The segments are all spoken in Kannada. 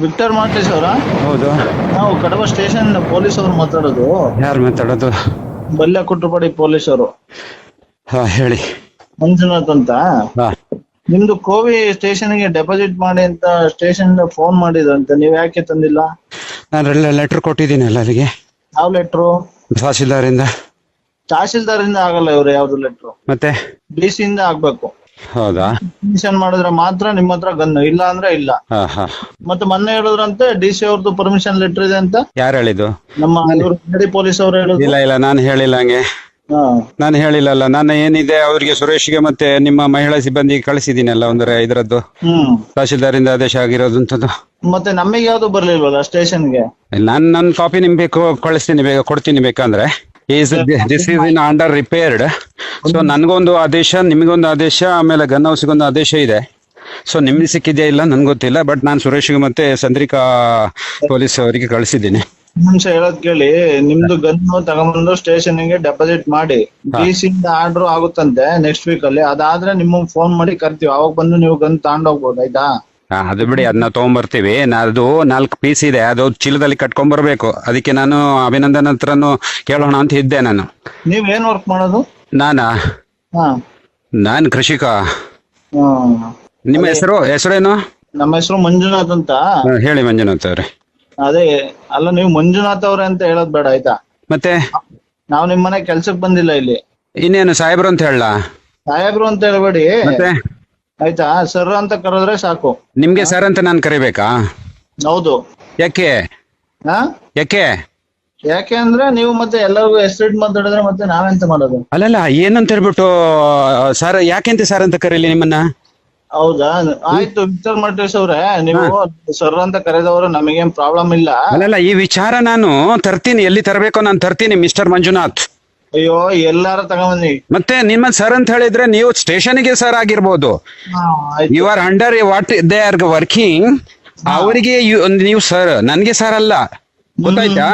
ವಿಕ್ಟರ್ ಮಾರ್ಟಿಸ್ ಅವರ? ಹೌದು. ನಾವು ಕಡಬ ಸ್ಟೇಷನ್ ಪೊಲೀಸ್ ಅವರು ಮಾತಾಡೋದು. ಯಾರು ಮಾತಾಡೋದು? ಬಲ್ಯ ಕುಟ್ರಪಾಡಿ ಪೊಲೀಸ್ ಅವರು. ಹಾ ಹೇಳಿ. ಮಂಜುನಾಥ್ ಅಂತ. ಹಾ. ನಿಮ್ದು ಕೋವಿ ಸ್ಟೇಷನ್ಗೆ ಡೆಪಾಸಿಟ್ ಮಾಡಿ ಅಂತ ಸ್ಟೇಷನ್ ಫೋನ್ ಮಾಡಿದ್ರಂತೆ. ನೀವ್ ಯಾಕೆ ತಂದಿಲ್ಲ? ನಾನು ಲೆಟರ್ ಕೊಟ್ಟಿದ್ದೀನಲ್ಲ ಅಲ್ಲಿಗೆ. ಯಾವ ಲೆಟ್ರು? ತಹಸೀಲ್ದಾರಿಂದ ತಹಶೀಲ್ದಾರ್ ಇಂದ ಆಗಲ್ಲ ಇವ್ರು ಯಾವ್ದು ಲೆಟ್ರು. ಮತ್ತೆ? ಡಿ ಸಿ ಇಂದ ಆಗ್ಬೇಕು. ಹೌದಾ? ಪರ್ಮಿಷನ್ ಮಾಡಿದ್ರೆ ಮಾತ್ರ ನಿಮ್ಮ ಹತ್ರ ಗನ್ನು ಇಲ್ಲ ಅಂದ್ರೆ ಇಲ್ಲ. ಹಾ ಹಾ. ಮತ್ತೆ ಮೊನ್ನೆ ಹೇಳಿದ್ರಂತೆ ಡಿ ಸಿ ಅವ್ರದ್ದು ಪರ್ಮಿಷನ್ ಲೆಟರ್ ಇದೆ ಅಂತ. ಯಾರು ಹೇಳಿದ್ದು? ನಮ್ಮ ಇವ್ರು ಪೊಲೀಸ್ ಅವ್ರು ಹೇಳಿದ್ರು. ಇಲ್ಲ ಇಲ್ಲ ನಾನು ಹೇಳಿಲ್ಲ ಹಂಗೆ. ಹಾ. ನಾನು ಹೇಳಿಲ್ಲಲ್ಲ ನಾನು ಏನಿದೆ ಅವರಿಗೆ ಸುರೇಶ್ಗೆ ಮತ್ತೆ ನಿಮ್ಮ ಮಹಿಳಾ ಸಿಬ್ಬಂದಿಗೆ ಕಳಿಸಿದ್ದೀನಲ್ಲ ಒಂದರ ಇದರದ್ದು. ಹ್ಮ್. ತಹಶೀಲ್ದಾರಿಂದ ಆದೇಶ ಆಗಿರೋದಂಥದ್ದು ಮತ್ತೆ ನಮಗೆ ಯಾವ್ದು ಬರ್ಲಿಲ್ವಲ್ಲ ಸ್ಟೇಷನ್ಗೆ? ನಾನು ನನ್ನ ಕಾಪಿ ನಿಮ್ ಬೇಕು ಕಳಿಸ್ತೀನಿ ಬೇಗ ಕೊಡ್ತೀನಿ ಬೇಕಂದ್ರೆ. Is this is in under repaired so ನನಗೊಂದು ಆದೇಶ ನಿಮಗೊಂದು ಆದೇಶ ಆಮೇಲೆ ಗನ್ ಹೌಸ್ಗೊಂದು ಆದೇಶ ಇದೆ. ಸೊ ನಿಮ್ಗೆ ಸಿಕ್ಕಿದೆಯಾ ಇಲ್ಲ ನನ್ಗೆ ಗೊತ್ತಿಲ್ಲ ಬಟ್ ನಾನು ಸುರೇಶ್ಗೆ ಮತ್ತೆ ಚಂದ್ರಿಕಾ ಪೊಲೀಸ್ ಅವರಿಗೆ ಕಳಿಸಿದ್ದೀನಿ. ನಿಮಿಷ ಹೇಳೋದ್ ಕೇಳಿ ನಿಮ್ದು ಗನ್ನು ತಗೊಂಡ್ಬಂದು ಸ್ಟೇಷನ್ಗೆ ಡೆಪಾಸಿಟ್ ಮಾಡಿ ಡಿ ಸಿ ಇಂದ ಆರ್ಡರ್ ಆಗುತ್ತಂತೆ ನೆಕ್ಸ್ಟ್ ವೀಕ್ ಅಲ್ಲಿ ಅದಾದ್ರೆ ನಿಮ್ಗೆ ಫೋನ್ ಮಾಡಿ ಕರ್ತೀವಿ ಅವಾಗ ಬಂದು ನೀವು ಗನ್ ತಗೊಂಡೋಗ್ಬೋದು ಆಯ್ತಾ? ಹಾ, ಅದು ಬಿಡಿ ಅದನ್ನ ತಗೊಂಬರ್ತೀವಿ ಅದು ನಾಲ್ಕು ಪೀಸ್ ಇದೆ ಅದು ಚೀಲದಲ್ಲಿ ಕಟ್ಕೊಂಡ್ಬರ್ಬೇಕು ಅದಕ್ಕೆ ನಾನು ಅಭಿನಂದನ್ ಹತ್ರನು ಕೇಳೋಣ ಅಂತ ಇದ್ದೆ ನಾನು. ನೀವ್ ಏನ್ ವರ್ಕ್ ಮಾಡೋದು? ನಾನಾ? ಹಾ. ನಾನು ಕೃಷಿಕ. ಹ್ಮ್. ನಿಮ್ಮ ಹೆಸರು ಹೆಸರೇನು? ನಮ್ಮ ಹೆಸರು ಮಂಜುನಾಥ್ ಅಂತ. ಹಾ, ಹೇಳಿ ಮಂಜುನಾಥ್ ಅವ್ರೆ. ಅದೇ ಅಲ್ಲ ನೀವು ಮಂಜುನಾಥ್ ಅವ್ರೆ ಅಂತ ಹೇಳೋದ್ ಬೇಡ ಆಯ್ತಾ? ಮತ್ತೆ? ನಾವು ನಿಮ್ ಮನೆ ಕೆಲ್ಸಕ್ ಬಂದಿಲ್ಲ ಇಲ್ಲಿ. ಇನ್ನೇನು ಸಾಹೇಬ್ರು ಅಂತ ಹೇಳ ಸಾಹೇಬ್ರು ಅಂತ ಹೇಳ್ಬೇಡಿ. ಮತ್ತೆ? ಆಯ್ತಾ? ಸರ್ ಅಂತ ಕರೆದ್ರೆ ಸಾಕು. ನಿಮ್ಗೆ ಸರ್ ಅಂತ ನಾನು ಕರಿಬೇಕಾ? ಹೌದು. ಯಾಕೆ? ಹಾ? ಯಾಕೆ? ಯಾಕೆ ಅಂದ್ರೆ ನೀವು ಮತ್ತೆ ಎಲ್ಲರಿಗೂ ಹೆಸರಿಟ್ ಮಾತಾಡಿದ್ರೆ ಮತ್ತೆ ನಾವೆಂತ ಮಾಡೋದು? ಅಲ್ಲಲ್ಲ ಏನಂತ ಹೇಳ್ಬಿಟ್ಟು ಸರ್ ಯಾಕೆಂತ ಸರ್ ಅಂತ ಕರೀಲಿ ನಿಮ್ಮನ್ನ? ಹೌದಾ? ಆಯ್ತು ವಿಚಾರ ಮಾಡ್ತೀವಿ ಅವ್ರೆ ನೀವು ಸರ್ ಅಂತ ಕರೆದವರು ನಮಗೇನ್ ಪ್ರಾಬ್ಲಮ್ ಇಲ್ಲ. ಅಲ್ಲಲ್ಲ ಈ ವಿಚಾರ ನಾನು ತರ್ತೀನಿ. ಎಲ್ಲಿ ತರಬೇಕೋ ನಾನು ತರ್ತೀನಿ ಮಿಸ್ಟರ್ ಮಂಜುನಾಥ್. ಅಯ್ಯೋ ಎಲ್ಲಾರು ತಗೊಂಬನ್ನಿ. ಮತ್ತೆ ನಿಮ್ಮ ಸರ್ ಅಂತ ಹೇಳಿದ್ರೆ ನೀವು ಸ್ಟೇಷನ್ಗೆ ಸರ್ ಆಗಿರ್ಬೋದು. You are under what they are working ಅವರಿಗೆ ನೀವು ಸರ್ ನನ್ಗೆ ಸರ್ ಅಲ್ಲ. ಗೊತ್ತಾಯ್ತಾ?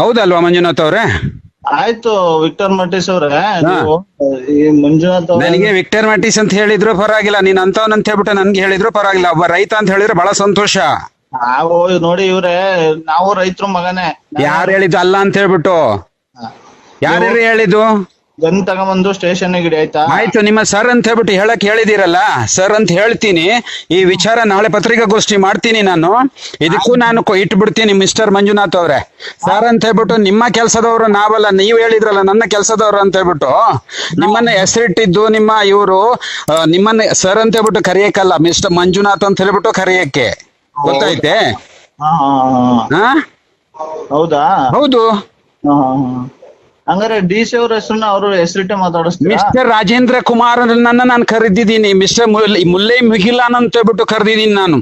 ಹೌದಲ್ವಾ ಮಂಜುನಾಥ್ ಅವ್ರೆ? ಆಯ್ತು ವಿಕ್ಟರ್ ಮಟೀಸ್ ಅವ್ರೆ ನೀವು ಈ ಮಂಜುನಾಥ್ ಅವ್ರೆ. ನನಗೆ ವಿಕ್ಟರ್ ಮಟೀಸ್ ಅಂತ ಹೇಳಿದ್ರು ಪರವಾಗಿಲ್ಲ ನೀನ್ ಅಂತವನ್ ಅಂತ ಹೇಳ್ಬಿಟ್ಟು ನನ್ಗೆ ಹೇಳಿದ್ರು ಪರವಾಗಿಲ್ಲ ಒಬ್ಬ ರೈತ ಅಂತ ಹೇಳಿದ್ರೆ ಬಹಳ ಸಂತೋಷ. ನಾವು ನೋಡಿ ಇವ್ರೆ ನಾವು ರೈತರು ಮಗನೇ. ಯಾರು ಹೇಳಿದ್ದು ಅಲ್ಲ ಅಂತ ಹೇಳ್ಬಿಟ್ಟು? ಯಾರು ಹೇಳಿದ್ದು? ಗನ್ ತಗೊಂಬಂದು ಸ್ಟೇಷನ್ ಗಿಡ ಆಯ್ತಾ? ಆಯ್ತು ನಿಮ್ಮ ಸರ್ ಅಂತ ಹೇಳ್ಬಿಟ್ಟು ಹೇಳಕ್ ಹೇಳಿದಿರಲ್ಲ ಸರ್ ಅಂತ ಹೇಳ್ತೀನಿ. ಈ ವಿಚಾರ ನಾಳೆ ಪತ್ರಿಕಾಗೋಷ್ಠಿ ಮಾಡ್ತೀನಿ ನಾನು. ಇದಕ್ಕೂ ನಾನು ಕೊ- ಇಟ್ಬಿಡ್ತೀನಿ ಮಿಸ್ಟರ್ ಮಂಜುನಾಥ್ ಅವ್ರೆ. ಸರ್ ಅಂತ ಹೇಳ್ಬಿಟ್ಟು ನಿಮ್ಮ ಕೆಲಸದವರು ನಾವಲ್ಲ ನೀವು ಹೇಳಿದ್ರಲ್ಲ ನನ್ನ ಕೆಲಸದವರು ಅಂತ ಹೇಳ್ಬಿಟ್ಟು. ನಿಮ್ಮನ್ನ ಹೆಸರಿಟ್ಟಿದ್ದು ನಿಮ್ಮ ಇವರು ನಿಮ್ಮನ್ನ ಸರ್ ಅಂತ ಹೇಳ್ಬಿಟ್ಟು ಕರೆಯಕ್ಕಲ್ಲ ಮಿಸ್ಟರ್ ಮಂಜುನಾಥ್ ಅಂತ ಹೇಳ್ಬಿಟ್ಟು ಕರೆಯಕ್ಕೆ. ಗೊತ್ತಾಯ್ತೇ? ಹಾ ಹಾ, ಹಾ. ಹಾ? ಹೌದಾ? ಹೌದು. ಹಾ, ಹಾ, ಹಾ. ಹಂಗಾರೆ ಡಿ ಸಿ ಅವ್ರ ಹೆಸರನ್ನ ಅವರು ಹೆಸರಿಟ್ಟೆ ಮಿಸ್ಟರ್ ರಾಜೇಂದ್ರ ಕುಮಾರ್ ನನ್ನ ನಾನು ಕರೆದಿದ್ದೀನಿ. ಮಿಸ್ಟರ್ ಮುಲ್ಲೈ ಮುಗಿಲಾನ್ ಅಂತ ಹೇಳ್ಬಿಟ್ಟು ಕರೆದಿದ್ದೀನಿ ನಾನು.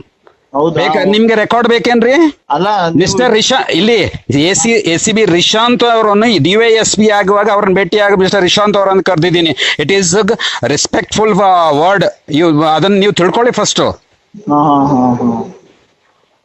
ಬೇಕಾ ನಿಮ್ಗೆ ರೆಕಾರ್ಡ್ ಬೇಕೇನ್ರಿ? ಅಲ್ಲ ಮಿಸ್ಟರ್ ರಿಶಾ ಇಲ್ಲಿ A C A C B Rishant ಅವರನ್ನು ಡಿ ವೈ ಎಸ್ ಪಿ ಆಗುವಾಗ ಅವ್ರನ್ನ ಭೇಟಿಯಾಗ ಮಿಸ್ಟರ್ ರಿಶಾಂತ್ ಅವರನ್ನು ಕರೆದಿದ್ದೀನಿ. It is respectful word you ಅದನ್ನ ನೀವು ತಿಳ್ಕೊಳ್ಳಿ ಫಸ್ಟ್ ಹಾ, ಹಾ, ಹಾ, ಹಾ.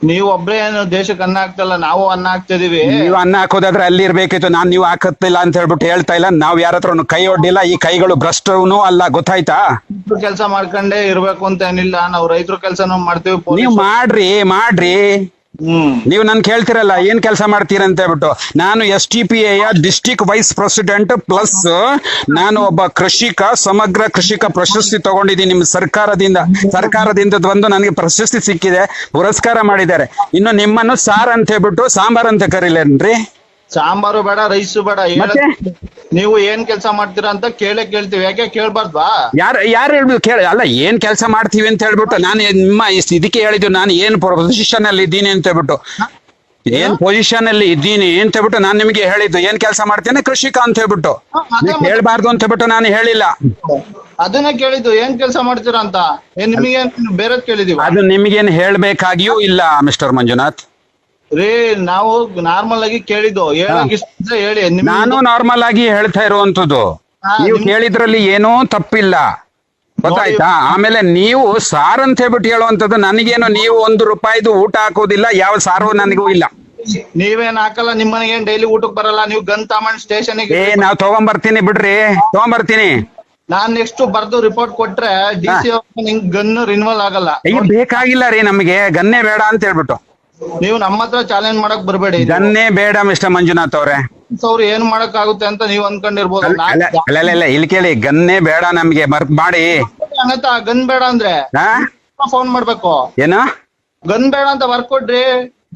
ನೀವು ಒಬ್ಬರೇ ಏನು ದೇಶಕ್ಕೆ ಅನ್ನ ಹಾಕ್ತಲ್ಲ ನಾವು ಅನ್ನ ಹಾಕ್ತಿದೀವಿ ನೀವು ಅನ್ನ ಹಾಕೋದಾದ್ರೆ ಅಲ್ಲಿ ಇರ್ಬೇಕಿತ್ತು ನಾನ್ ನೀವು ಹಾಕತ್ತಿಲ್ಲ ಅಂತ ಹೇಳ್ಬಿಟ್ಟು ಹೇಳ್ತಾ ಇಲ್ಲ ನಾವ್ ಯಾರ ಹತ್ರನು ಕೈ ಒಡ್ಡಿಲ್ಲ ಈ ಕೈಗಳು ಭ್ರಷ್ಟನು ಅಲ್ಲ ಗೊತ್ತಾಯ್ತಾ? ಕೆಲಸ ಮಾಡ್ಕೊಂಡೇ ಇರ್ಬೇಕು ಅಂತ ಏನಿಲ್ಲ ನಾವು ರೈತರ ಕೆಲಸನೂ ಮಾಡ್ತೀವಿ ನೀವು ಮಾಡ್ರಿ ಮಾಡ್ರಿ. ನೀವು ನನ್ ಕೇಳ್ತಿರಲ್ಲ, ಏನ್ ಕೆಲಸ ಮಾಡ್ತೀರ ಅಂತ ಹೇಳ್ಬಿಟ್ಟು. ನಾನು S T P A district vice president plus ನಾನು ಒಬ್ಬ ಕೃಷಿಕ, ಸಮಗ್ರ ಕೃಷಿಕ ಪ್ರಶಸ್ತಿ ತಗೊಂಡಿದ್ದೀನಿ ನಿಮ್ ಸರ್ಕಾರದಿಂದ. ಸರ್ಕಾರದಿಂದ ಬಂದು ನನಗೆ ಪ್ರಶಸ್ತಿ ಸಿಕ್ಕಿದೆ, ಪುರಸ್ಕಾರ ಮಾಡಿದ್ದಾರೆ. ಇನ್ನು ನಿಮ್ಮನ್ನು ಸಾರ್ ಅಂತ ಹೇಳ್ಬಿಟ್ಟು ಸಾಂಬಾರ್ ಅಂತ ಕರೀಲೇನ್ರಿ? ಸಾಂಬಾರು ಬೇಡ ರೈಸು ಬೇಡ ಮತ್ತೆ? ನೀವು ಏನ್ ಕೆಲಸ ಮಾಡ್ತೀರಾ ಅಂತ ಕೇಳೇ ಕೇಳ್ತೀವಿ. ಯಾಕೆ ಕೇಳ್ಬಾರ್ದ್ವಾ? ಯಾರು ಯಾರು ಹೇಳ್ಬಿಟ್ಟು ಕೇಳ. ಅಲ್ಲ ಏನ್ ಕೆಲಸ ಮಾಡ್ತೀವಿ ಅಂತ ಹೇಳ್ಬಿಟ್ಟು ನಾನು ನಿಮ್ಮ ಇಸ್- ಇದಕ್ಕೆ ಹೇಳಿದ್ದು ನಾನು ಏನ್ ಪೊಸಿಷನ್ ಅಲ್ಲಿ ಇದ್ದೀನಿ ಅಂತ ಹೇಳ್ಬಿಟ್ಟು. ಏನ್ ಪೊಸಿಷನ್ ಅಲ್ಲಿ ಇದ್ದೀನಿ ಅಂತ ಹೇಳ್ಬಿಟ್ಟು ನಾನು ನಿಮಗೆ ಹೇಳಿದ್ದು. ಏನ್ ಕೆಲಸ ಮಾಡ್ತೇನೆ ಕೃಷಿಕ ಅಂತ ಹೇಳ್ಬಿಟ್ಟು. ಹ, ಅದೇ ನೀವು ಹೇಳ್ಬಾರ್ದು ಅಂತ ಹೇಳ್ಬಿಟ್ಟು ನಾನು ಹೇಳಿಲ್ಲ. ಅದನ್ನ ಕೇಳಿದ್ದು. ಏನ್ ಕೆಲಸ ಮಾಡ್ತೀರಾ ಅಂತ? ಏನ್ ನಿಮಗೆ ಬೇರೆ ಕೇಳಿದೀವಿ ಅದು ನಿಮಗೇನು ಹೇಳ್ಬೇಕಾಗಿಯೂ ಇಲ್ಲ ಮಿಸ್ಟರ್ ಮಂಜುನಾಥ್. ರೀ ನಾವು ನಾರ್ಮಲ್ ಆಗಿ ಕೇಳಿದ್ದು. ಹೇಳಕ್ ಇಷ್ಟ ಇದ್ರೆ ಹೇಳಿ ನಾನು ನಾರ್ಮಲ್ ಆಗಿ ಹೇಳ್ತಾ ಇರುವಂತದ್ದು ಹಾ, ನೀವು ನಿಮ್- ಕೇಳಿದ್ರಲ್ಲಿ ಏನೂ ತಪ್ಪಿಲ್ಲ. ಗೊತ್ತಾಯ್ತಾ? ಆಮೇಲೆ ನೀವು ಸಾರ್ ಅಂತ ಹೇಳ್ಬಿಟ್ಟು ಹೇಳುವಂತದ್ದು ನನಗೇನು ನೀವು ಒಂದು ರೂಪಾಯಿದು ಊಟ ಹಾಕೋದಿಲ್ಲ ಯಾವ ಸಾರು ನನಗೂ ಇಲ್ಲ. ನೀವೇನ್ ಹಾಕಲ್ಲ ನಿಮ್ಮನೆಗೆ ಏನ್ ಡೈಲಿ ಊಟಕ್ ಬರಲ್ಲ ನೀವು ಗನ್ ತಗೊಂಡ್ ಸ್ಟೇಷನ್ ಏ ನಾವ್ ತಗೊಂಬರ್ತೀನಿ ಬಿಡ್ರಿ. ತಗೊಂಬರ್ತೀನಿ. ನಾನ್ ನೆಕ್ಸ್ಟ್ ಬರ್ದು ರಿಪೋರ್ಟ್ ಕೊಟ್ರೆ ಡಿ ಸಿ ನಿಂಗ್ ಗನ್ ರಿನ್ವಲ್ ಆಗಲ್ಲ. ಈಗ ಬೇಕಾಗಿಲ್ಲ ರೀ ನಮಗೆ ಗನ್ನೇ ಬೇಡ ಅಂತ ಹೇಳ್ಬಿಟ್ಟು. ನೀವು ನಮ್ಮ ಹತ್ರ ಚಾಲೆಂಜ್ ಮಾಡಕ್ ಬರಬೇಡಿ. ಗನ್ನೇ ಬೇಡ ಮಿಸ್ಟರ್ ಮಂಜುನಾಥ್ ಅವ್ರೆ. ಅವ್ರು ಏನ್ ಮಾಡಕ್ ಆಗುತ್ತೆ ಅಂತ ನೀವ್ ಅನ್ಕೊಂಡಿರ್ಬೋದು. ಅಲ್ಲ ಅಲ್ಲ, ಅಲ್ಲ ಅಲ್ಲ ಇಲ್ಲಿ ಕೇಳಿ ಗನ್ನೇ ಬೇಡ ನಮ್ಗೆ ಮರ್ಕ್ ಮಾಡಿ. ಗನ್ ಬೇಡ ಅಂದ್ರೆ? ಹಾ? ಫೋನ್ ಮಾಡ್ಬೇಕು. ಏನ? ಗನ್ ಬೇಡ ಅಂತ ವರ್ಕ್ ಕೊಡ್ರಿ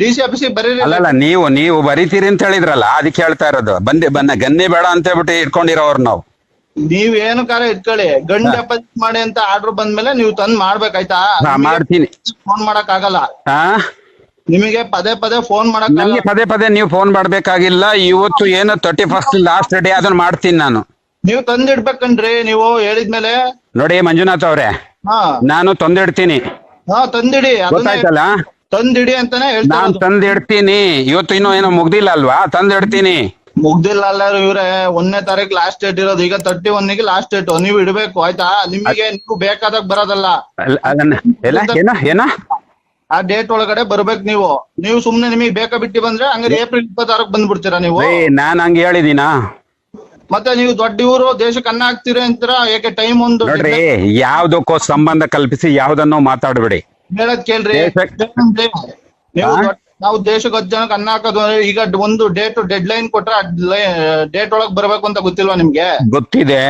ಡಿ ಸಿ ಆಫೀಸಿಗೆ ಬರೀರಿ. ಅಲ್ಲಲ್ಲ ನೀವು ನೀವು ಬರೀತೀರಿ ಅಂತ ಹೇಳಿದ್ರಲ್ಲ ಅದಕ್ಕೆ ಹೇಳ್ತಾ ಇರೋದು. ಬಂದೆ ಬನ್ನ ಗನ್ನೇ ಬೇಡ ಅಂತ ಹೇಳ್ಬಿಟ್ಟು ಇಟ್ಕೊಂಡಿರೋರು ನಾವು. ನೀವ್ ಏನು ಕಾರ ಇಟ್ಕೊಳ್ಳಿ. ಗನ್ ಡೆಪಾಸಿಟ್ ಮಾಡಿ ಅಂತ ಆರ್ಡರ್ ಬಂದ್ಮೇಲೆ ನೀವು ತಂದ್ ಮಾಡ್ಬೇಕಾಯ್ತಾ ಹಾ, ಮಾಡ್ತೀನಿ. ಫೋನ್ ಮಾಡಕ್ ಆಗಲ್ಲ ಹಾ? ನಿಮಗೆ ಪದೇ ಪದೇ ಫೋನ್ ಮಾಡಕ್ ನಮ್ಗೆ ಪದೇ ಪದೇ ನೀವು ಫೋನ್ ಮಾಡ್ಬೇಕಾಗಿಲ್ಲ ಇವತ್ತು ಏನು ತರ್ಟಿ ಫಸ್ಟ್ ಲಾಸ್ಟ್ ಡೇ ಅದನ್ನ ಮಾಡ್ತೀನಿ ನಾನು ನೀವು ತಂದಿಡ್ಬೇಕನ್ರಿ ನೀವು ಹೇಳಿದ್ಮೇಲೆ ನೋಡಿ ಮಂಜುನಾಥ್ ಅವ್ರೆ ಹಾ ನಾನು ತಂದಿಡ್ತೀನಿ ಹಾ ತಂದಿಡಿ ಅದನ್ನೇ ಗೊತ್ತಾಯ್ತಲ್ಲ ತಂದಿಡಿ ಅಂತಾನೆ ನಾನು. ತಂದಿಡ್ತೀನಿ ಇವತ್ತು ಇನ್ನೂ ಏನೋ ಮುಗ್ದಿಲ್ಲ ಅಲ್ವಾ ತಂದಿಡ್ತೀನಿ ಮುಗ್ದಿಲ್ಲ ಅಲ್ಲ ಇವ್ರೆ ಒಂದನೇ ತಾರೀಕು ಲಾಸ್ಟ್ ಡೇಟ್ ಇರೋದು ಈಗ ತರ್ಟಿ ಗೆ ಲಾಸ್ಟ್ ಡೇಟ್ ನೀವು ಇಡ್ಬೇಕು ಆಯ್ತಾ ನಿಮಗೆ ನೀವು ಬೇಕಾದಾಗ ಬರೋದಲ್ಲ ಅಲ್ಲ ಅದನ್ನ ಎಲ್ಲ ಏನ ಏನ ಆ ಡೇಟ್ ಒಳಗಡೆ ಬರ್ಬೇಕು ನೀವು. ನೀವು ಸುಮ್ನೆ ನಿಮಗೆ ಬೇಕಾ ಬಿಟ್ಟು ಬಂದ್ರೆ ಹಂಗಾರೆ ಏಪ್ರಿಲ್ ಇಪ್ಪತ್ತಾರಕ್ಕೆ ಬಂದ್ಬಿಡ್ತೀರಾ ನೀವು? ಏ ನಾನ್ ಹಂಗ ಹೇಳಿದೀನಾ? ಮತ್ತೆ ನೀವು ದೊಡ್ಡ ಇವರು ದೇಶಕ್ಕೆ ಅನ್ನ ಹಾಕ್ತೀರಿ ಅಂತೀರಾ? ಯಾಕೆ ಟೈಮ್ ಒಂದು ನೋಡ್ರಿ ಯಾವ್ದಕ್ಕೋ ಸಂಬಂಧ ಕಲ್ಪಿಸಿ ಯಾವ್ದನ್ನೋ ಮಾತಾಡ್ಬೇಡಿ. ಹೇಳದ್ ಕೇಳ್ರಿ. ನೀವು ನಾವು ದೇಶಕ್ಕೆ ಹತ್ತು ಜನಕ್ಕೆ ಅನ್ನ ಹಾಕೋದು ಅಂದ್ರೆ ಈಗ ಒಂದು ಡೇಟ್ ಡೆಡ್ ಲೈನ್ ಕೊಟ್ರೆ ಡೇಟ್ ಒಳಗ್ ಬರ್ಬೇಕು ಅಂತ ಗೊತ್ತಿಲ್ವಾ ನಿಮ್ಗೆ? ಗೊತ್ತಿದೆ.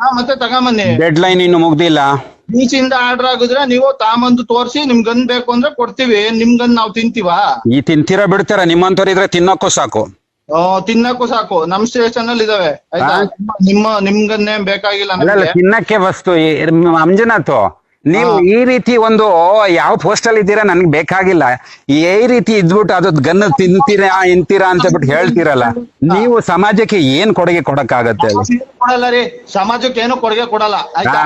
ಹಾ ಮತ್ತೆ ತಗೊಂಬನ್ನಿ. ಡೆಡ್ ಲೈನ್ ಇನ್ನು ಮುಗ್ದಿಲ್ಲ. ಇಂದ ಆರ್ಡರ್ ಆಗಿದ್ರೆ ನೀವು ತಾಮಂದು ತೋರಿಸಿ ನಿಮ್ ಗನ್ ಬೇಕು ಅಂದ್ರೆ ಕೊಡ್ತೀವಿ. ನಿಮ್ಗನ್ ನಾವು ತಿಂತೀವಾ? ಈ ತಿಂತೀರಾ ಬಿಡ್ತೀರಾ? ನಿಮ್ಮಂತವ್ರು ಇದ್ರೆ ತಿನ್ನೋಕ್ಕೂ ಸಾಕು. ತಿನ್ನಕ್ಕೂ ಸಾಕು. ನಮ್ ಸ್ಟೇಷನ್ ಅಲ್ಲಿ ಇದಾವೆ. ಆಯ್ತಾ? ನಿಮ್ಮ ನಿಮ್ಗನ್ನೇ ಬೇಕಾಗಿಲ್ಲ ಅಲ್ಲ ತಿನ್ನಕ್ಕೆ ವಸ್ತು. ಈ- ಮಂಜುನಾಥ್ ನೀವು ಈ ರೀತಿ ಒಂದು ಯಾವ ಪೋಸ್ಟ್ ಅಲ್ಲಿ ಇದ್ದೀರಾ? ನನ್ಗೆ ಬೇಕಾಗಿಲ್ಲ. ಈ ರೀತಿ ಇದ್ಬಿಟ್ಟು ಅದು ಗನ್ ತಿಂತೀರಾ ಇಂತೀರಾ ಅಂತ ಬಿಟ್ಟು ಹೇಳ್ತೀರಲ್ಲ ನೀವು ಸಮಾಜಕ್ಕೆ ಏನ್ ಕೊಡುಗೆ ಕೊಡಕ್ ಆಗತ್ತೆ ಕೊಡಲ್ಲ ರೀ. ಸಮಾಜಕ್ಕೆ ಏನು ಕೊಡುಗೆ ಕೊಡಲ್ಲ.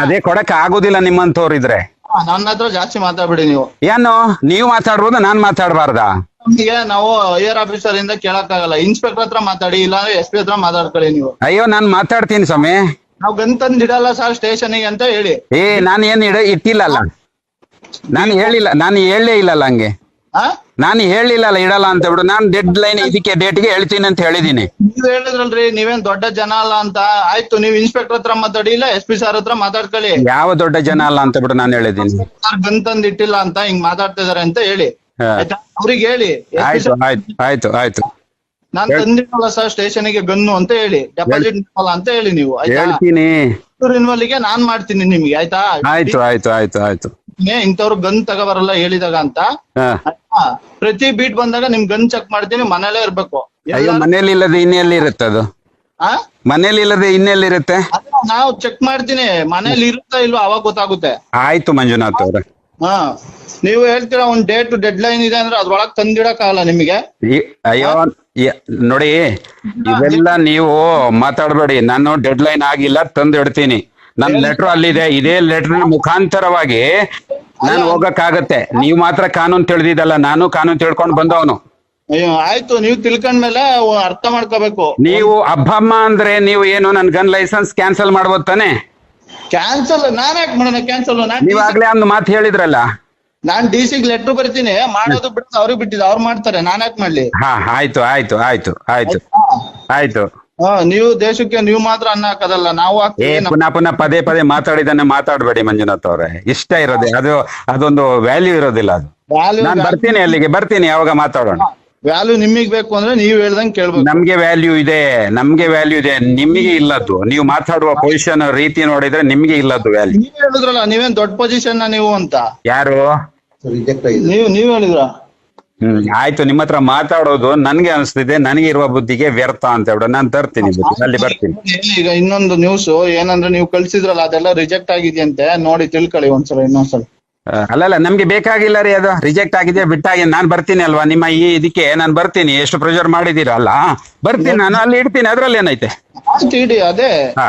ಅದೇ ಕೊಡಕ್ ಆಗೋದಿಲ್ಲ ನಿಮ್ಮಂತವ್ರಿದ್ರೆ ನನ್ನ ಹತ್ರ ಜಾಸ್ತಿ ಮಾತಾಡ್ಬಿಡಿ ನೀವು. ಏನು? ನೀವು ಮಾತಾಡ್ಬೋದು ನಾನ್ ಮಾತಾಡಬಾರ್ದಾ? ನಮ್ಗೆ ನಾವು ಐಆರ್ ಆಫೀಸರ್ ಇಂದ ಕೇಳಕ್ ಆಗಲ್ಲ ಇನ್ಸ್ಪೆಕ್ಟರ್ ಹತ್ರ ಮಾತಾಡಿ ಇಲ್ಲ ಎಸ್ ಪಿ ಹತ್ರ ಮಾತಾಡ್ಕೊಳ್ಳಿ ನೀವು. ಅಯ್ಯೋ ನಾನ್ ಮಾತಾಡ್ತೀನಿ ಸ್ವಾಮಿ. ನಾವು ಗಂತಂದ್ ತಂದ್ ಇಡಲ್ಲ ಸರ್ ಸ್ಟೇಷನ್ಗೆ ಅಂತ ಹೇಳಿ. ಏ ನಾನ್ ಏನ್ ಇಡ ಇಟ್ಟಿಲ್ಲಲ್ಲ. ನಾನು ಹೇಳಿಲ್ಲ ನಾನು ಹೇಳಲೇ ಇಲ್ಲಲ್ಲ ಹಂಗೆ. ಆ? ನಾನು ಹೇಳಿಲ್ಲಲ್ಲ ಇಡಲ್ಲ ಅಂತ ಬಿಡು. ನಾನು ಡೆಡ್ ಲೈನ್ ಇದಕ್ಕೆ ಡೇಟ್ಗೆ ಹೇಳ್ತೀನಿ ಅಂತ ಹೇಳಿದೀನಿ. ನೀವ್ ಹೇಳಿದ್ರಲ್ರಿ ನೀವೇನ್ ದೊಡ್ಡ ಜನ ಅಲ್ಲ ಅಂತ. ಆಯ್ತು ನೀವ್ ಇನ್ಸ್ಪೆಕ್ಟರ್ ಹತ್ರ ಮಾತಾಡಿ ಇಲ್ಲ ಎಸ್ ಪಿ ಸರ್ ಹತ್ರ ಮಾತಾಡ್ಕೊಳ್ಳಿ. ಯಾವ ದೊಡ್ಡ ಜನ ಅಲ್ಲ ಅಂತ ಬಿಡು ನಾನು ಹೇಳಿದೀನಿ. ಸರ್ ಗನ್ ತಂದ್ ಇಟ್ಟಿಲ್ಲ ಅಂತ ಹಿಂಗ್ ಮಾತಾಡ್ತಿದಾರೆ ಅಂತ ಹೇಳಿ. ಹಾ. ಆಯ್ತಾ? ಅವ್ರಿಗೆ ಹೇಳಿ. ಆಯ್ತು ಆಯ್ತು ಆಯ್ತು ಆಯ್ತು. ನಾನ್ ತಂದಿರಲ್ಲ ಸರ್ ಸ್ಟೇಷನ್ಗೆ ಗನ್ನು ಅಂತ ಹೇಳಿ ಡೆಪಾಸಿಟ್ ಅಂತ ಹೇಳಿ ನೀವು ಹೇಳ್ತೀನಿ. ನಾನ್ ಮಾಡ್ತೀನಿ ನಿಮ್ಗೆ ಆಯ್ತಾ? ಆಯ್ತು ಆಯ್ತು ಆಯ್ತು ಆಯ್ತು. ಇಂಥವ್ರು ಗನ್ ತಗೋಬರಲ್ಲ ಹೇಳಿದಾಗ ಅಂತ? ಪ್ರತಿ ಬೀಟ್ ಬಂದಾಗ ನಿಮ್ ಗನ್ ಚೆಕ್ ಮಾಡ್ತೀನಿ ಮನೇಲೇ ಇರ್ಬೇಕು. ಅಯ್ಯೋ ಮನೇಲಿ ಇಲ್ಲದೆ ಇನ್ನೆಲ್ಲಿ ಇರುತ್ತೆ ಅದು? ಮನೇಲಿ ಇಲ್ಲದೆ ಇನ್ನೆಲ್ಲಿರುತ್ತೆ ಇರುತ್ತೆ? ನಾವು ಚೆಕ್ ಮಾಡ್ತೀನಿ ಮನೇಲಿ ಇರುತ್ತಾ ಇಲ್ವಾ ಅವಾಗ ಗೊತ್ತಾಗುತ್ತೆ. ಆಯ್ತು ಮಂಜುನಾಥ್ ಅವ್ರೆ. ಹಾ ನೀವು ಹೇಳ್ತೀರಾ ಒಂದ್ ಡೇಟ್ ಡೆಡ್ ಲೈನ್ ಇದೆ ಅಂದ್ರೆ ಅದ್ರೊಳಗ್ ತಂದಿಡಕ್ ಆಗಲ್ಲ ನಿಮಗೆ? ಈ- ಅಯ್ಯೋ ನೋಡಿ ಇದೆಲ್ಲ ನೀವು ಮಾತಾಡಬೇಡಿ. ನಾನು ಡೆಡ್ ಲೈನ್ ಆಗಿಲ್ಲ ತಂದು ಇಡ್ತೀನಿ ನನ್ನ ಲೆಟರ್ ಅಲ್ಲಿದೆ. ಇದೇ ಲೆಟರ್ ಮುಖಾಂತರವಾಗಿ ನಾನು ಹೋಗಕ್ಕಾಗತ್ತೆ. ನೀವು ಮಾತ್ರ ಕಾನೂನು ತಿಳಿದಿದ್ದಲ್ಲ ನಾನು ಕಾನೂನು ತಿಳ್ಕೊಂಡು ಬಂದವನು. ಅಯ್ಯೋ ಆಯ್ತು. ನೀವು ತಿಳ್ಕೊಂಡ್ಮೇಲೆ ಅವ್ ಅರ್ಥ ಮಾಡ್ಕೋಬೇಕು. ನೀವು ಅಬ್ಬಮ್ಮ ಅಂದ್ರೆ ನೀವು ಏನು ನನ್ ಗನ್ ಲೈಸೆನ್ಸ್ ಕ್ಯಾನ್ಸಲ್ ಮಾಡ್ಬೋದು ತಾನೆ? ಕ್ಯಾನ್ಸಲ್ ನಾನ್ ಯಾಕೆ ಮಾಡೋಣ ಕ್ಯಾನ್ಸಲ್ ನಾನ್ ನೀವಾಗ್ಲೇ ಒಂದು ಮಾತು ಹೇಳಿದ್ರಲ್ಲ? ನಾನ್ ಡಿ ಸಿಗ್ ಲೆಟರ್ ಬರ್ತೀನಿ. ಮಾಡೋದು ಬಿಡೋದು ಅವ್ರಿಗೆ ಬಿಟ್ಟಿದ್ದು ಅವ್ರು ಮಾಡ್ತಾರೆ. ನಾನ್ ಯಾಕೆ ಮಾಡ್ಲಿ? ಹಾ ಆಯ್ತು ಆಯ್ತು ಆಯ್ತು ಆಯ್ತು ಆಯ್ತು? ಹಾ ನೀವು ದೇಶಕ್ಕೆ ನೀವು ಮಾತ್ರ ಅನ್ನ ಹಾಕೋದಲ್ಲ ನಾವು ಏ ಹಾಕ್ತೀವಿ. ಪುನಃ ಪುನಃ ಪದೇ ಪದೇ ಮಾತಾಡಿದನ್ನೇ ಮಾತಾಡಬೇಡಿ ಮಂಜುನಾಥ್ ಅವ್ರೆ. ಇಷ್ಟ ಇರೋದೇ ಅದು ಅದೊಂದು ವ್ಯಾಲ್ಯೂ ಇರೋದಿಲ್ಲ ಅದು. ನಾನ್ ಬರ್ತೀನಿ ಅಲ್ಲಿಗೆ ಬರ್ತೀನಿ ಯಾವಾಗ ಮಾತಾಡೋಣ. ವ್ಯಾಲ್ಯೂ ನಿಮಗೆ ಬೇಕು ಅಂದ್ರೆ ನೀವು ಹೇಳ್ದಂಗೆ ಕೇಳ್ಬೋದು ನಮ್ಗೆ ವ್ಯಾಲ್ಯೂ ಇದೆ ನಮ್ಗೆ ವ್ಯಾಲ್ಯೂ ಇದೆ ನಿಮಗೆ ಇಲ್ಲದ್ದು. ನೀವು ಮಾತಾಡುವ ಪೊಸಿಷನ್ ರೀತಿ ನೋಡಿದ್ರೆ ನಿಮ್ಗೆ ಇಲ್ಲದ್ದು ವ್ಯಾಲ್ಯೂ ನೀವು ಹೇಳಿದ್ರಲ್ಲ ನೀವೇನ್ ದೊಡ್ಡ ಪೊಸಿಷನ್ ನೀವು ಅಂತ? ಯಾರು? ನೀವು ನೀವ್ ಹೇಳಿದ್ರ? ಹ್ಮ್ ಆಯ್ತು. ನಿಮ್ಮ ಹತ್ರ ಮಾತಾಡೋದು ನನ್ಗೆ ಅನಿಸ್ತಿದೆ ನನಗೆ ಇರುವ ಬುದ್ಧಿಗೆ ವ್ಯರ್ಥ ಅಂತ ಹೇಳ ನಾನು ತರ್ತೀನಿ ಬುದ್ಧಿ ಅಲ್ಲಿ ಬರ್ತೀನಿ. ಈಗ ಇನ್ನೊಂದು ನ್ಯೂಸ್ ಏನಂದ್ರೆ ನೀವು ಕಳ್ಸಿದ್ರಲ್ಲ ಅದೆಲ್ಲ ರಿಜೆಕ್ಟ್ ಆಗಿದೆಯಂತೆ. ನೋಡಿ ತಿಳ್ಕೊಳ್ಳಿ ಒಂದ್ಸಲ ಇನ್ನೊಂದ್ಸಲ. ಅಲ್ಲಲ್ಲ ನಮ್ಗೆ ಬೇಕಾಗಿಲ್ಲ ರೀ ಅದು. ರಿಜೆಕ್ಟ್ ಆಗಿದೆ ಬಿಟ್ಟಾಗಿ ನಾನ್ ಬರ್ತೀನಿ ಅಲ್ವಾ? ನಿಮ್ಮ ಈ ಇದಕ್ಕೆ ನಾನು ಬರ್ತೀನಿ. ಎಷ್ಟು ಪ್ರೆಷರ್ ಮಾಡಿದಿರಲ್ಲ ಬರ್ತೀನಿ ನಾನು ಅಲ್ಲಿ ಇಡ್ತೀನಿ ಅದ್ರಲ್ಲಿ ಏನೈತೆ? ಆಯ್ತು ಇಡಿ ಅದೇ. ಹಾ.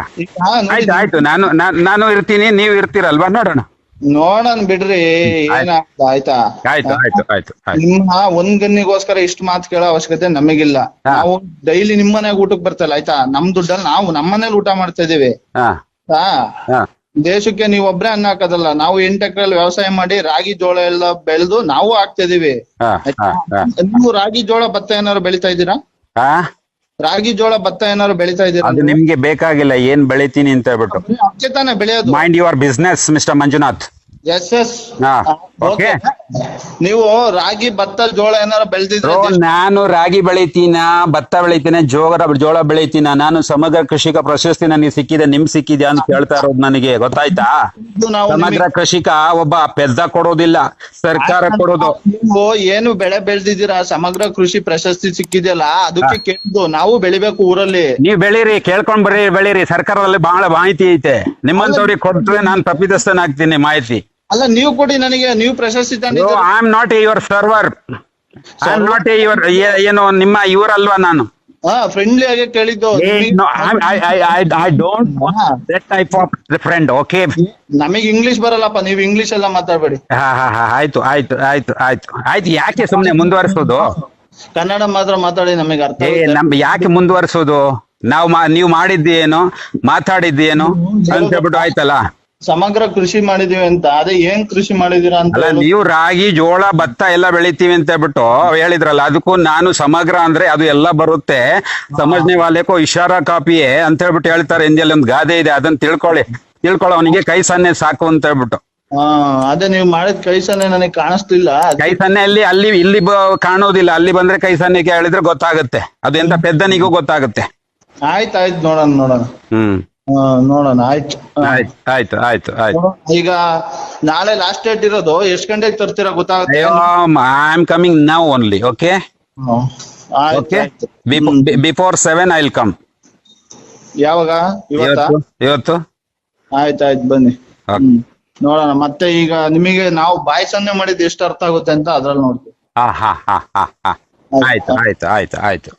ಆಯ್ತು ಆಯ್ತು. ನಾನು ನಾನ್- ನಾನು ಇರ್ತೀನಿ ನೀವು ಇರ್ತೀರಲ್ವಾ? ನೋಡೋಣ. ನೋಡೋಣ ಬಿಡ್ರಿ ಏನಾಗ್ತದ ಆಯ್ತಾ? ಆಯ್ತು ಆಯ್ತು ಆಯ್ತು ಆಯ್ತು. ನಿಮ್ಮ ಒಂದ್ ಗನ್ನಿಗೋಸ್ಕರ ಇಷ್ಟು ಮಾತು ಕೇಳೋ ಅವಶ್ಯಕತೆ ನಮಗಿಲ್ಲ. ಹಾ. ನಾವು ಡೈಲಿ ನಿಮ್ಮ ಮನೆಗ್ ಊಟಕ್ ಬರ್ತಲ್ಲ ಆಯ್ತಾ? ನಮ್ ದುಡ್ಡಲ್ಲಿ ನಾವು ನಮ್ಮನೇಲಿ ಊಟ ಮಾಡ್ತಾ ಇದೀವಿ. ಹಾ? ಹಾ. ದೇಶಕ್ಕೆ ನೀವ್ ಒಬ್ರೇ ಅನ್ನ ಹಾಕೋದಲ್ಲ ನಾವು ಎಂಟ್ ಎಕರೆಲ್ಲಿ ವ್ಯವಸಾಯ ಮಾಡಿ ರಾಗಿ ಜೋಳ ಎಲ್ಲ ಬೆಳೆದು ನಾವು ಹಾಕ್ತಿದೀವಿ ಹಾ ಹಾ ಹಾ. ನೀವು ರಾಗಿ ಜೋಳ ಭತ್ತ ಏನಾದ್ರು ಬೆಳಿತಾ ಇದ್ದೀರಾ? ಹಾ? ರಾಗಿ ಜೋಳ ಭತ್ತ ಏನಾದ್ರು ಬೆಳಿತಾ ಇದ್ದೀರಾ? ಅದು ನಿಮ್ಗೆ ಬೇಕಾಗಿಲ್ಲ ಏನ್ ಬೆಳಿತೀನಿ ಅಂತ ಹೇಳ್ಬಿಟ್ಟು. ಅದಕ್ಕೆ ತಾನೇ ಬೆಳೆಯೋದು. Mind your business mister Manjunath. Yes yes ಹಾ ಓಕೆ. ನೀವು ರಾಗಿ ಭತ್ತ ಜೋಳ ಏನಾರ ಬೆಳೆದಿದ್ರೆ ನಾನು ರಾಗಿ ಬೆಳಿತೀನ ಭತ್ತ ಬೆಳಿತೀನಿ ಜೋಳ ಜೋಳ ಬೆಳಿತೀನ ನಾನು ಸಮಗ್ರ ಕೃಷಿಕ ಪ್ರಶಸ್ತಿ ನನಗೆ ಸಿಕ್ಕಿದೆ ನಿಮ್ ಸಿಕ್ಕಿದ್ಯಾ ಅಂತ ಕೇಳ್ತಾ ಇರೋದು ನನಗೆ ಗೊತ್ತಾಯ್ತಾ? ನಾವು ಸಮಗ್ರ ಕೃಷಿಕ ಒಬ್ಬ ಪೆದ್ದ ಕೊಡೋದಿಲ್ಲ ಸರ್ಕಾರ ಕೊಡೋದು. ನೀವು ಏನು ಬೆಳೆ ಬೆಳೆದಿದ್ದೀರಾ ಸಮಗ್ರ ಕೃಷಿ ಪ್ರಶಸ್ತಿ ಸಿಕ್ಕಿದೆಯಲ್ಲ ಅದಕ್ಕೆ ಕೇಳಿದ್ದು ನಾವು ಬೆಳಿಬೇಕು ಊರಲ್ಲಿ. ನೀವ್ ಬೆಳೀರಿ ಕೇಳ್ಕೊಂಡ್ ಬರ್ರಿ ಬೆಳೀರಿ ಸರ್ಕಾರದಲ್ಲಿ ಬಹಳ ಮಾಹಿತಿ ಐತೆ. ನಿಮ್ಮಂತವ್ರಿಗೆ ಕೊಟ್ರೆ ನಾನು ತಪ್ಪಿತಸ್ಥನಾಗ್ತೀನಿ ಮಾಹಿತಿ. ಅಲ್ಲ ನೀವು ಕೊಡಿ ನನಗೆ ನೀವು ಪ್ರಶಸ್ತಿ I am not a your server I am not a your ಏನು ನಿಮ್ಮ ಇವರಲ್ವಾ ನಾನು? ಹಾ ಫ್ರೆಂಡ್ಲಿ ಆಗಿ ಕೇಳಿದ್ದು I don't that type of friend okay ನಮಗೆ ಇಂಗ್ಲಿಷ್ ಬರಲ್ಲಪ್ಪ ನೀವು ಇಂಗ್ಲಿಷ್ ಎಲ್ಲ ಮಾತಾಡ್ಬೇಡಿ. ಹಾ ಹಾ ಹಾ ಆಯ್ತು ಆಯ್ತು ಆಯ್ತು ಆಯ್ತು ಆಯ್ತು. ಯಾಕೆ ಸುಮ್ನೆ ಮುಂದುವರಿಸೋದು? ಕನ್ನಡ ಮಾತ್ರ ಮಾತಾಡಿ ನಮಗೆ ಅರ್ಥ ನಮ್ ಯಾಕೆ ಮುಂದುವರಿಸೋದು? ನಾವು ನೀವು ಮಾಡಿದ್ದೇನು ಮಾತಾಡಿದ್ದೇನು ಅಂತ ಹೇಳ್ಬಿಟ್ಟು ಆಯ್ತಲ್ಲ? ಸಮಗ್ರ ಕೃಷಿ ಮಾಡಿದೀವಿ ಅಂತ. ಅದೇ ಏನ್ ಕೃಷಿ ಮಾಡಿದೀರ ಅಂತ ಅಲ್ಲ ನೀವು ರಾಗಿ ಜೋಳ ಭತ್ತ ಎಲ್ಲ ಬೆಳಿತೀವಿ ಅಂತ ಹೇಳ್ಬಿಟ್ಟು ಹೇಳಿದ್ರಲ್ಲ ಅದಕ್ಕೂ ನಾನು ಸಮಗ್ರ ಅಂದ್ರೆ ಅದು ಎಲ್ಲ ಬರುತ್ತೆ. ಸಮಜ್ನೆ ವಾಲೆಕೋ ಇಶಾರಾ ಕಾಪಿಯೇ ಅಂತ ಹೇಳ್ಬಿಟ್ಟು ಹೇಳ್ತಾರೆ ಹಿಂದಿಯಲ್ಲಿ ಒಂದು ಗಾದೆ ಇದೆ ಅದನ್ನ ತಿಳ್ಕೊಳ್ಳಿ. ತಿಳ್ಕೊಳ್ಳೋ ಅವನಿಗೆ ಕೈ ಸನ್ನೆ ಸಾಕು ಅಂತ ಹೇಳ್ಬಿಟ್ಟು. ಆ ಅದೇ ನೀವು ಮಾಡಿದ ಕೈಸನೆ ನನಗೆ ಕಾಣಿಸ್ತಿಲ್ಲ ಕೈ ಸನ್ನೆ ಅಲ್ಲಿ ಅಲ್ಲಿ ಇಲ್ಲಿ ಕಾಣೋದಿಲ್ಲ ಅಲ್ಲಿ ಬಂದ್ರೆ ಕೈ ಸನ್ನೆಗೆ ಹೇಳಿದ್ರೆ ಗೊತ್ತಾಗುತ್ತೆ. ಅದು ಎಂತ ಪೆದ್ದನಿಗೂ ಗೊತ್ತಾಗುತ್ತೆ. ಆಯ್ತಾಯ್ತು ಆಯ್ತು ನೋಡೋಣ ನೋಡೋಣ. ಹ್ಮ್. ಹಾ ನೋಡೋಣ ಆಯ್ತು. ಆಯ್ತು ಆಯ್ತು ಆಯ್ತು ಆಯ್ತು. ಈಗ ನಾಳೆ ಲಾಸ್ಟ್ ಡೇಟ್ ಇರೋದು ಎಷ್ಟು ಗಂಟೆಗೆ ತರ್ತೀರಾ ಗೊತ್ತಾಗುತ್ತೆ? ಅಯ್ಯೋ I am coming now only okay hmm. ಆಯ್ತು, ಓಕೆ ಆಯ್ತು. ಹ್ಮ್. Before seven I will come ಯಾವಾಗ? ಇವತ್ತಾ? ಇವತ್ತು ಇವತ್ತು? ಆಯ್ತು ಆಯ್ತು ಬನ್ನಿ. Okay. ಹ್ಮ್. ನೋಡೋಣ ಮತ್ತೆ ಈಗ ನಿಮಗೆ ನಾವು ಬಾಯಿ ಸನ್ನೆ ಮಾಡಿದ್ ಎಷ್ಟು ಅರ್ಥ ಆಗುತ್ತೆ ಅಂತ ಅದ್ರಲ್ಲಿ ನೋಡ್ತೀವಿ. ಹಾ ಹಾ ಹಾ ಹಾ ಹಾ. ಆಯ್ತು. ಆಯ್ತು ಆಯ್ತು ಆಯ್ತು.